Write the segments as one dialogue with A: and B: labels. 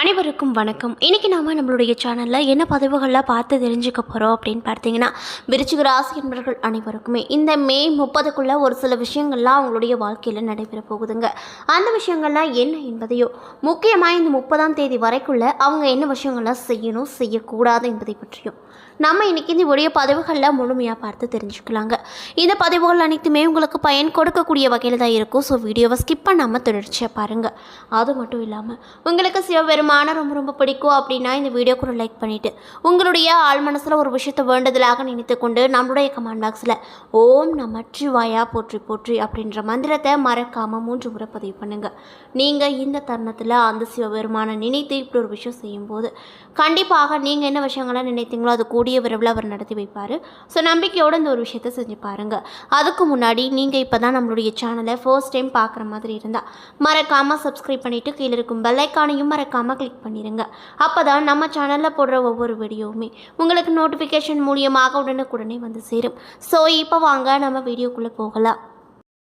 A: அனைவருக்கும் வணக்கம். இன்றைக்கி நாம் நம்மளுடைய சேனலில் என்ன பதிவுகளில் பார்த்து தெரிஞ்சுக்க போகிறோம் அப்படின்னு பார்த்தீங்கன்னா விருச்சிக ராசி என்பர்கள் அனைவருக்குமே இந்த மே முப்பதுக்குள்ளே ஒரு சில விஷயங்கள்லாம் அவங்களுடைய வாழ்க்கையில் நடைபெற போகுதுங்க. அந்த விஷயங்கள்லாம் என்ன என்பதையோ முக்கியமாக இந்த முப்பதாம் தேதி வரைக்குள்ளே அவங்க என்ன விஷயங்கள்லாம் செய்யணும் செய்யக்கூடாது என்பதை பற்றியும் நம்ம இன்னைக்கு இந்த உடைய பதிவுகளில் முழுமையாக பார்த்து தெரிஞ்சுக்கலாங்க. இந்த பதிவுகள் அனைத்துமே உங்களுக்கு பயன் கொடுக்கக்கூடிய வகையில் தான் இருக்கும். ஸோ வீடியோவை ஸ்கிப் பண்ணாமல் தொடர்ச்சியாக பாருங்கள் அது மட்டும் இல்லாமல் உங்களுக்கு சிவபெருமான ரொம்ப ரொம்ப பிடிக்கும் அப்படின்னா இந்த வீடியோக்கு ஒரு லைக் பண்ணிவிட்டு உங்களுடைய ஆள் மனசில் ஒரு விஷயத்தை வேண்டுதலாக நினைத்து கொண்டு நம்மளுடைய கமெண்ட் பாக்ஸில் ஓம் நமச்சிவாயா போற்றி போற்றி அப்படின்ற மந்திரத்தை மறக்காமல் மூன்று முறை பதிவு பண்ணுங்கள் நீங்கள் இந்த தருணத்தில் அந்த சிவபெருமானை நினைத்து இப்படி ஒரு விஷயம் செய்யும்போது கண்டிப்பாக நீங்கள் என்ன விஷயங்களை நினைத்தீங்களோ அது கூடிய விரைவில் அவர் நடத்தி வைப்பார். ஸோ நம்பிக்கையோடு இந்த ஒரு விஷயத்தை செஞ்சு பாருங்கள் அதுக்கு முன்னாடி நீங்கள் இப்போ தான் நம்மளுடைய சேனலை ஃபர்ஸ்ட் டைம் பார்க்குற மாதிரி இருந்தால் மறக்காமல் சப்ஸ்கிரைப் பண்ணிவிட்டு கீழே இருக்கும் பெல்லைக்கானையும் மறக்காமல் கிளிக் பண்ணிடுங்க அப்போ தான் நம்ம சேனலில் போடுற ஒவ்வொரு வீடியோவுமே உங்களுக்கு நோட்டிஃபிகேஷன் மூலியமாக உடனுக்குடனே வந்து சேரும். ஸோ இப்போ வாங்க நம்ம வீடியோக்குள்ளே போகலாம்.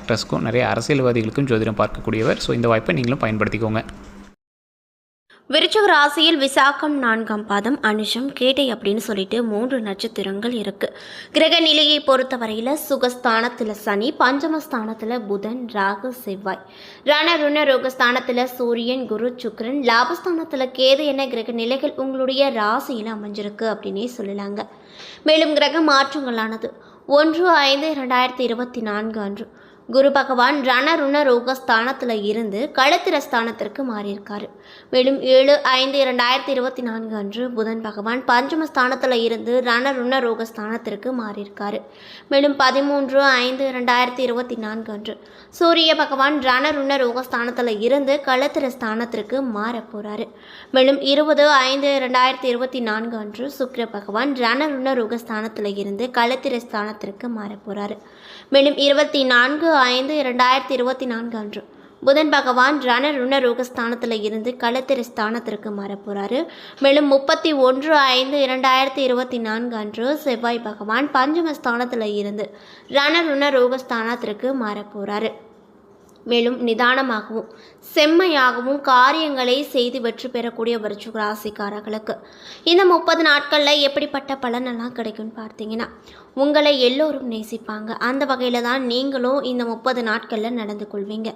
B: ஆக்டர்ஸ்க்கும் நிறைய அரசியல்வாதிகளுக்கும் ஜோதிடம் பார்க்கக்கூடியவர். ஸோ இந்த வாய்ப்பை நீங்களும் பயன்படுத்திக்கோங்க.
A: விருச்சக ராசியில் விசாகம் நான்காம் பாதம் அனுஷம் கேட்டை அப்படின்னு சொல்லிட்டு மூன்று நட்சத்திரங்கள் இருக்கு. கிரக நிலையை பொறுத்தவரையில் சுகஸ்தானத்தில் சனி பஞ்சமஸ்தானத்தில் புதன் ராகு செவ்வாய். ரண ருண ரோகஸ்தானத்தில் சூரியன் குரு சுக்ரன் லாபஸ்தானத்தில் கேது என கிரக நிலைகள் உங்களுடைய ராசியில் அமைஞ்சிருக்கு அப்படின்னே சொல்லலாங்க. மேலும் கிரக மாற்றங்களானது. ஒன்று ஐந்து இரண்டாயிரத்தி இருபத்தி நான்கு அன்று. குரு பகவான் ரணருண ரோக ஸ்தானத்தில் இருந்து களத்திர ஸ்தானத்திற்கு மாறியிருக்காரு. மேலும் ஏழு ஐந்து இரண்டாயிரத்தி இருபத்தி நான்கு அன்று புதன் பகவான் பஞ்சம ஸ்தானத்தில் இருந்து ரணருண ரோக ஸ்தானத்திற்கு மாறியிருக்காரு. மேலும் பதிமூன்று ஐந்து இரண்டாயிரத்தி இருபத்தி நான்கு அன்று சூரிய பகவான் ரணருண ரோக ஸ்தானத்தில் இருந்து களத்திர ஸ்தானத்திற்கு மாற போகிறாரு மேலும் இருபது ஐந்து இரண்டாயிரத்தி இருபத்தி நான்கு அன்று சுக்கிர பகவான் ரணருண ரோக ஸ்தானத்தில் இருந்து களத்திர ஸ்தானத்திற்கு மாற போகிறாரு மேலும் இருபத்தி நான்கு ஐந்து இரண்டாயிரத்தி இருபத்தி நான்கு அன்று புதன் பகவான் ரண ருண ஸ்தானத்தில் இருந்து களத்திர ஸ்தானத்திற்கு மாறப்போகிறாரு மேலும் முப்பத்தி ஒன்று ஐந்து இரண்டாயிரத்தி இருபத்தி நான்கு அன்று செவ்வாய் பகவான் பஞ்சம ஸ்தானத்தில் இருந்து ரண ருண ரோகஸ்தானத்திற்கு மாறப்போகிறாரு மேலும் நிதானமாகவும் செம்மையாகவும் காரியங்களை செய்து வெற்றி பெறக்கூடிய விருச்சிக ராசிக்காரர்களுக்கு இந்த முப்பது நாட்களில் எப்படிப்பட்ட பலனெல்லாம் கிடைக்கும்னு பார்த்தீங்கன்னா உங்களை எல்லோரும் நேசிப்பாங்க. அந்த வகையில் தான் நீங்களும் இந்த முப்பது நாட்களில் நடந்து கொள்வீங்க.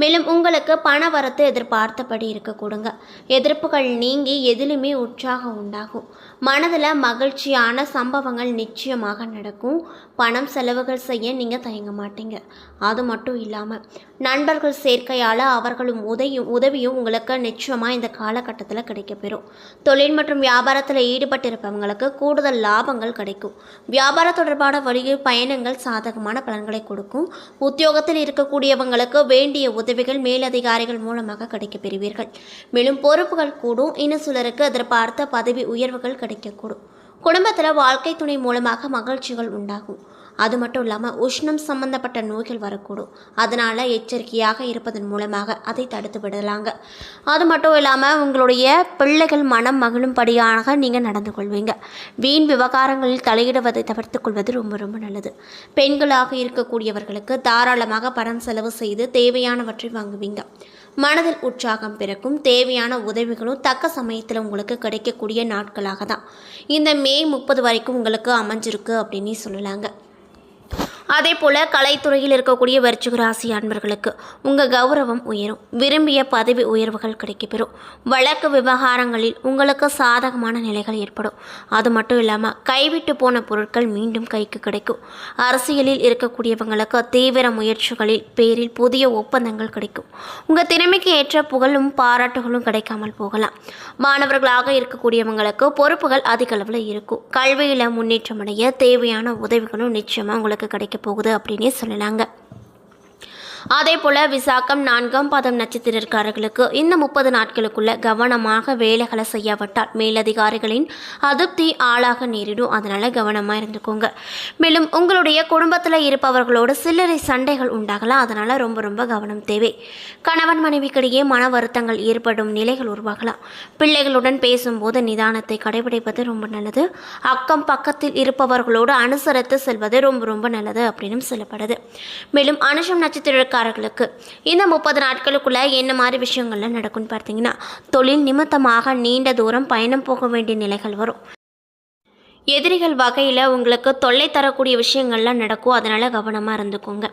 A: மேலும் உங்களுக்கு பண வரத்து எதிர்பார்த்தபடி இருக்கக்கூடுங்க எதிர்ப்புகள் நீங்கி எதிலுமே உற்சாகம் உண்டாகும். மனதில் மகிழ்ச்சியான சம்பவங்கள் நிச்சயமாக நடக்கும். பணம் செலவுகள் செய்ய நீங்கள் தயங்க மாட்டீங்க. அது மட்டும் இல்லாமல் நண்பர்கள் சேர்க்கையால் அவர்களும் உதவியும் உதவியும் உங்களுக்கு நிச்சயமாக இந்த காலகட்டத்தில் கிடைக்கப்பெறும். தொழில் மற்றும் வியாபாரத்தில் ஈடுபட்டிருப்பவங்களுக்கு கூடுதல் லாபங்கள் கிடைக்கும். வியாபார தொடர்பான வழியில் பயணங்கள் சாதகமான பலன்களை கொடுக்கும். உத்தியோகத்தில் இருக்கக்கூடியவங்களுக்கு வேண்டிய உதவிகள் மேலதிகாரிகள் மூலமாக கிடைக்கப்பெறுவீர்கள். மேலும் பொறுப்புகள் கூடும். இன்னும் சிலருக்கு எதிர்பார்த்த பதவி உயர்வுகள் கிடைக்கக்கூடும். குடும்பத்தில் வாழ்க்கை துணை மூலமாக மகிழ்ச்சிகள் உண்டாகும். அது மட்டும் இல்லாமல் உஷ்ணம் சம்பந்தப்பட்ட நோய்கள் வரக்கூடும். அதனால் எச்சரிக்கையாக இருப்பதன் மூலமாக அதை தடுத்து விடலாங்க. அது மட்டும் இல்லாமல் உங்களுடைய பிள்ளைகள் மனம் மகிழும்படியாக நீங்கள் நடந்து கொள்வீங்க. வீண் விவகாரங்களில் தலையிடுவதை தவிர்த்து கொள்வது ரொம்ப ரொம்ப நல்லது. பெண்களாக இருக்கக்கூடியவர்களுக்கு தாராளமாக பணம் செலவு செய்து தேவையானவற்றை வாங்குவீங்க. மனதில் உற்சாகம் பிறக்கும். தேவையான உதவிகளும் தக்க சமயத்தில் உங்களுக்கு கிடைக்கக்கூடிய நாட்களாக தான் இந்த மே முப்பது வரைக்கும் உங்களுக்கு அமைஞ்சிருக்கு அப்படின்னு சொல்லலாங்க. அதே போல் கலைத்துறையில் இருக்கக்கூடிய விருச்சிக ராசி அன்பர்களுக்கு உங்கள் கௌரவம் உயரும். விரும்பிய பதவி உயர்வுகள் கிடைக்கப்பெறும். வழக்கு விவகாரங்களில் உங்களுக்கு சாதகமான நிலைகள் ஏற்படும். அது மட்டும் இல்லாமல் கைவிட்டு போன பொருட்கள் மீண்டும் கைக்கு கிடைக்கும். அரசியலில் இருக்கக்கூடியவங்களுக்கு தீவிர முயற்சிகளில் பேரில் புதிய ஒப்பந்தங்கள் கிடைக்கும். உங்கள் திறமைக்கு ஏற்ற புகழும் பாராட்டுகளும் கிடைக்காமல் போகலாம். மாணவர்களாக இருக்கக்கூடியவங்களுக்கு பொறுப்புகள் அதிக அளவில் இருக்கும். கல்வியில் முன்னேற்றம் அடைய தேவையான உதவிகளும் நிச்சயமாக உங்களுக்கு கிடைக்கும் போகுது அப்படின்னே சொல்லலாங்க. அதே போல் விசாகம் நான்காம் பாதம் நட்சத்திரக்காரர்களுக்கு இந்த முப்பது நாட்களுக்குள்ள கவனமாக வேலைகளை செய்யாவிட்டால் மேலதிகாரிகளின் அதிருப்தி ஆளாக நேரிடும். அதனால் கவனமாக இருந்துக்கோங்க. மேலும் உங்களுடைய குடும்பத்தில் இருப்பவர்களோடு சில்லறை சண்டைகள் உண்டாகலாம். அதனால் ரொம்ப ரொம்ப கவனம் தேவை. கணவன் மனைவிக்கிடையே மன வருத்தங்கள் ஏற்படும் நிலைகள் உருவாகலாம். பிள்ளைகளுடன் பேசும்போது நிதானத்தை கடைபிடிப்பது ரொம்ப நல்லது. அக்கம் பக்கத்தில் இருப்பவர்களோடு அனுசரித்து செல்வது ரொம்ப ரொம்ப நல்லது அப்படின்னு சொல்லப்படுது. மேலும் அனுஷம் நட்சத்திரக்காரர்களுக்கு இந்த முப்பது நாட்களுக்குள்ளே என்ன மாதிரி விஷயங்கள்லாம் நடக்கும்னு பார்த்தீங்கன்னா தொழில் நிமித்தமாக நீண்ட தூரம் பயணம் போக வேண்டிய நிலைகள் வரும். எதிரிகள் வகையில் உங்களுக்கு தொல்லை தரக்கூடிய விஷயங்கள்லாம் நடக்கும். அதனால் கவனமாக இருந்துக்கோங்க.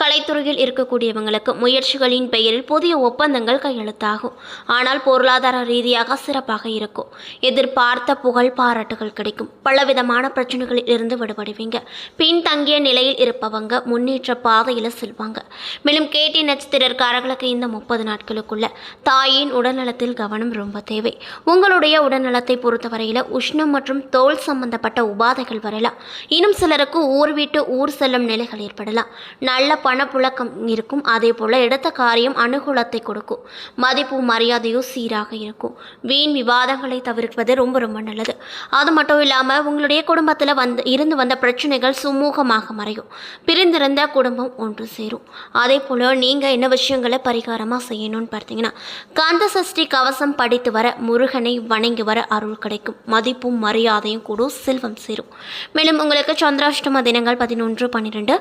A: கலைத்துறையில் இருக்கக்கூடியவங்களுக்கு முயற்சிகளின் பெயரில் புதிய ஒப்பந்தங்கள் கையெழுத்தாகும். ஆனால் பொருளாதார ரீதியாக சிறப்பாக இருக்கும். எதிர்பார்த்த புகழ் பாராட்டுகள் கிடைக்கும். பலவிதமான பிரச்சனைகளில் இருந்து விடுபடுவீங்க. பின்தங்கிய நிலையில் இருப்பவங்க முன்னேற்ற பாதையில் செல்வாங்க. மேலும் கேட்டி நட்சத்திரக்காரர்களுக்கு இந்த முப்பது நாட்களுக்குள்ள தாயின் உடல்நலத்தில் கவனம் ரொம்ப தேவை. உங்களுடைய உடல்நலத்தை பொறுத்தவரையில் உஷ்ணம் மற்றும் தோல் சம்பந்தப்பட்ட உபாதைகள் வரலாம். இன்னும் சிலருக்கு ஊர் விட்டு ஊர் செல்லும் நிலைகள் ஏற்படலாம். நல்ல பணப்புழக்கம் இருக்கும். அதே போல் எடுத்த காரியம் அனுகூலத்தை கொடுக்கும். மதிப்பு மரியாதையும் சீராக இருக்கும். வீண் விவாதங்களை தவிர்ப்பது ரொம்ப ரொம்ப நல்லது. அது மட்டும் இல்லாமல் உங்களுடைய குடும்பத்தில் வந்து இருந்து வந்த பிரச்சனைகள் சுமூகமாக மறையும். பிரிந்திருந்த குடும்பம் ஒன்று சேரும். அதே போல் நீங்கள் என்ன விஷயங்களை பரிகாரமாக செய்யணும்னு பார்த்தீங்கன்னா கந்த சஷ்டி கவசம் படித்து வர முருகனை வணங்கி வர அருள் கிடைக்கும். மதிப்பும் மரியாதையும் கூட செல்வம் சேரும். மேலும் உங்களுக்கு சந்திராஷ்டம தினங்கள் பதினொன்று பன்னிரெண்டு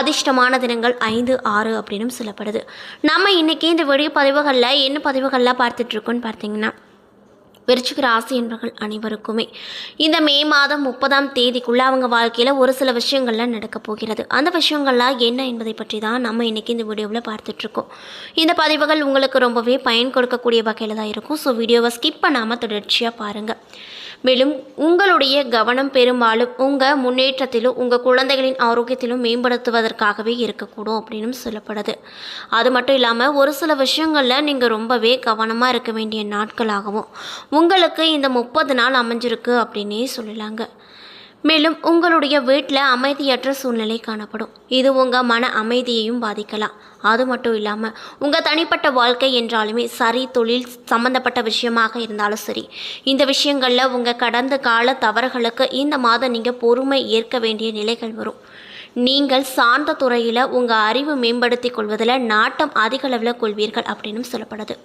A: அதிர்ஷ்டமான தினங்கள் ஐந்து ஆறு அப்படின்னு சொல்லப்படுது. நம்ம இன்றைக்கி இந்த வீடியோ பதிவுகளில் என்ன பதிவுகள்லாம் பார்த்துட்ருக்கோன்னு பார்த்தீங்கன்னா விருச்சிக ராசி என்பவர்கள் அனைவருக்குமே இந்த மே மாதம் முப்பதாம் தேதிக்குள்ளே அவங்க வாழ்க்கையில் ஒரு சில விஷயங்கள்லாம் நடக்க போகிறது. அந்த விஷயங்கள்லாம் என்ன என்பதை பற்றி தான் நம்ம இன்றைக்கி இந்த வீடியோவில் பார்த்துட்ருக்கோம். இந்த பதிவுகள் உங்களுக்கு ரொம்பவே பயன் கொடுக்கக்கூடிய வகையில் தான் இருக்கும். ஸோ வீடியோவை ஸ்கிப் பண்ணாமல் தொடர்ச்சியாக பாருங்கள் மேலும் உங்களுடைய கவனம் பெரும்பாலும் உங்கள் முன்னேற்றத்திலும் உங்கள் குழந்தைகளின் ஆரோக்கியத்திலும் மேம்படுத்துவதற்காகவே இருக்கக்கூடும் அப்படின்னு சொல்லப்படுது. அது மட்டும் இல்லாமல் ஒரு சில விஷயங்களில் நீங்கள் ரொம்பவே கவனமாக இருக்க வேண்டிய நாட்களாகவும் உங்களுக்கு இந்த முப்பது நாள் அமைஞ்சிருக்கு அப்படின்னே சொல்லலாங்க. மேலும் உங்களுடைய வீட்டில் அமைதியற்ற சூழ்நிலை காணப்படும். இது உங்கள் மன அமைதியையும் பாதிக்கலாம். அது மட்டும் இல்லாமல் உங்கள் தனிப்பட்ட வாழ்க்கை என்றாலுமே சரி தொழில் சம்மந்தப்பட்ட விஷயமாக இருந்தாலும் சரி இந்த விஷயங்களில் உங்கள் கடந்த கால தவறுகளுக்கு இந்த மாதம் நீங்கள் பொறுமை ஏற்க வேண்டிய நிலைகள் வரும். நீங்கள் சார்ந்த துறையில் உங்கள் அறிவு மேம்படுத்திக் கொள்வதில் நாட்டம் அதிக அளவில் கொள்வீர்கள் அப்படின்னு சொல்லப்படுது.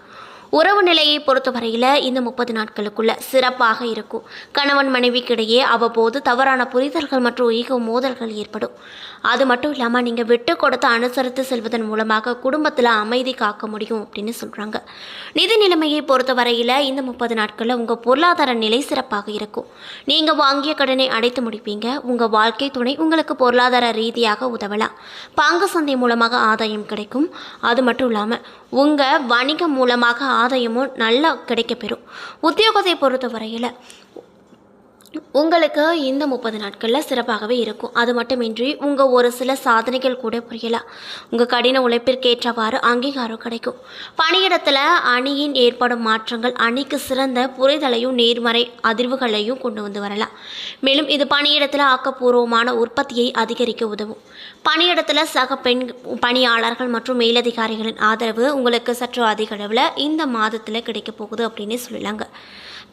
A: உறவு நிலையை பொறுத்தவரையில் இந்த முப்பது நாட்களுக்குள்ள சிறப்பாக இருக்கும். கணவன் மனைவிக்கிடையே அவ்வப்போது தவறான புரிதல்கள் மற்றும் ஈகோ மோதல்கள் ஏற்படும். அது மட்டும் இல்லாமல் நீங்கள் விட்டு கொடுத்து அனுசரித்து செல்வதன் மூலமாக குடும்பத்தில் அமைதி காக்க முடியும் அப்படின்னு சொல்கிறாங்க நிதி நிலைமையை பொறுத்தவரையில் இந்த முப்பது நாட்களில் உங்கள் பொருளாதார நிலை சிறப்பாக இருக்கும். நீங்கள் வாங்கிய கடனை அடைத்து முடிப்பீங்க. உங்கள் வாழ்க்கை துணை உங்களுக்கு பொருளாதார ரீதியாக உதவலாம். பங்கு சந்தை மூலமாக ஆதாயம் கிடைக்கும். அது மட்டும் இல்லாமல் உங்கள் வணிகம் மூலமாக ஆதாயமும் நல்லா கிடைக்கப்பெறும். உத்தியோகத்தை பொறுத்தவரையில் உங்களுக்கு இந்த முப்பது நாட்களில் சிறப்பாகவே இருக்கும். அது மட்டுமின்றி உங்கள் ஒரு சில சாதனைகள் கூட புரியலாம் உங்கள் கடின உழைப்பிற்கேற்றவாறு அங்கீகாரம் கிடைக்கும். பணியிடத்தில் அணியின் ஏற்படும் மாற்றங்கள் அணிக்கு சிறந்த புரிதலையும் நேர்மறை அதிர்வுகளையும் கொண்டு வந்து வரலாம். மேலும் இது பணியிடத்தில் ஆக்கப்பூர்வமான உற்பத்தியை அதிகரிக்க உதவும். பணியிடத்தில் சக பெண் பணியாளர்கள் மற்றும் மேலதிகாரிகளின் ஆதரவு உங்களுக்கு சற்று அதிக அளவில் இந்த மாதத்தில் கிடைக்க போகுது அப்படின்னு சொல்லலாங்க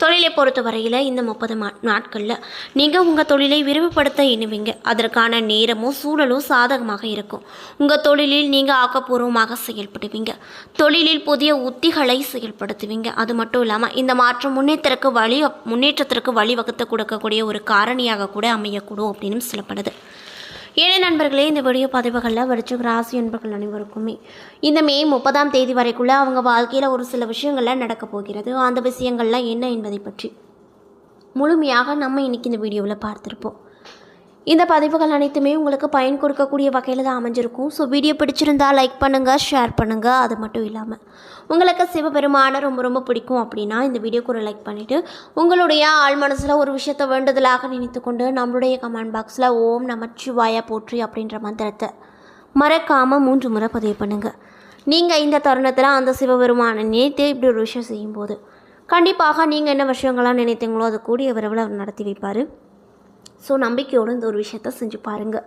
A: தொழிலை பொறுத்த வரையில் இந்த முப்பது மா நாட்களில் நீங்கள் உங்கள் தொழிலை விரிவுபடுத்த எண்ணுவீங்க. அதற்கான நேரமும் சூழலும் சாதகமாக இருக்கும். உங்கள் தொழிலில் நீங்கள் ஆக்கப்பூர்வமாக செயல்படுவீங்க. தொழிலில் புதிய உத்திகளை செயல்படுத்துவீங்க. அது மட்டும் இல்லாமல் இந்த மாற்றம் முன்னேற்றத்திற்கு வழி முன்னேற்றத்திற்கு வழிவகுத்து கொடுக்கக்கூடிய ஒரு காரணியாக கூட அமையக்கூடும் அப்படின்னு சொல்லப்படுது. ஏழை நண்பர்களே இந்த வீடியோ பதிவுகளில் விருச்சிக ராசி என்பர்கள் அனைவருக்குமே இந்த மே முப்பதாம் தேதி வரைக்குள்ளே அவங்க வாழ்க்கையில் ஒரு சில விஷயங்கள்லாம் நடக்கப் போகிறது. அந்த விஷயங்கள்லாம் என்ன என்பதை பற்றி முழுமையாக நம்ம இன்னைக்கு இந்த வீடியோவில் பார்த்துருப்போம். இந்த பதிவுகள் அனைத்துமே உங்களுக்கு பயன் கொடுக்கக்கூடிய வகையில் தான் அமைஞ்சிருக்கும். ஸோ வீடியோ பிடிச்சிருந்தா லைக் பண்ணுங்கள் ஷேர் பண்ணுங்கள் அது மட்டும் இல்லாமல் உங்களுக்கு சிவபெருமானை ரொம்ப ரொம்ப பிடிக்கும் அப்படின்னா இந்த வீடியோக்கு ஒரு லைக் பண்ணிவிட்டு உங்களுடைய ஆள் மனசில் ஒரு விஷயத்தை வேண்டுதலாக நினைத்து கொண்டு நம்மளுடைய கமெண்ட் பாக்ஸில் ஓம் நமச்சிவாயா போற்றி அப்படின்ற மந்திரத்தை மறக்காமல் மூன்று முறை பதிவு பண்ணுங்கள் நீங்கள் இந்த தருணத்தில் அந்த சிவபெருமானை நினைத்து இப்படி ஒரு விஷயம் செய்யும்போது கண்டிப்பாக நீங்கள் என்ன விஷயங்கள்லாம் நினைத்தீங்களோ அது கூடிய விரைவில் அவர் நடத்தி வைப்பார். ஸோ நம்பிக்கையோடு இந்த ஒரு விஷயத்த செஞ்சு பாருங்கள்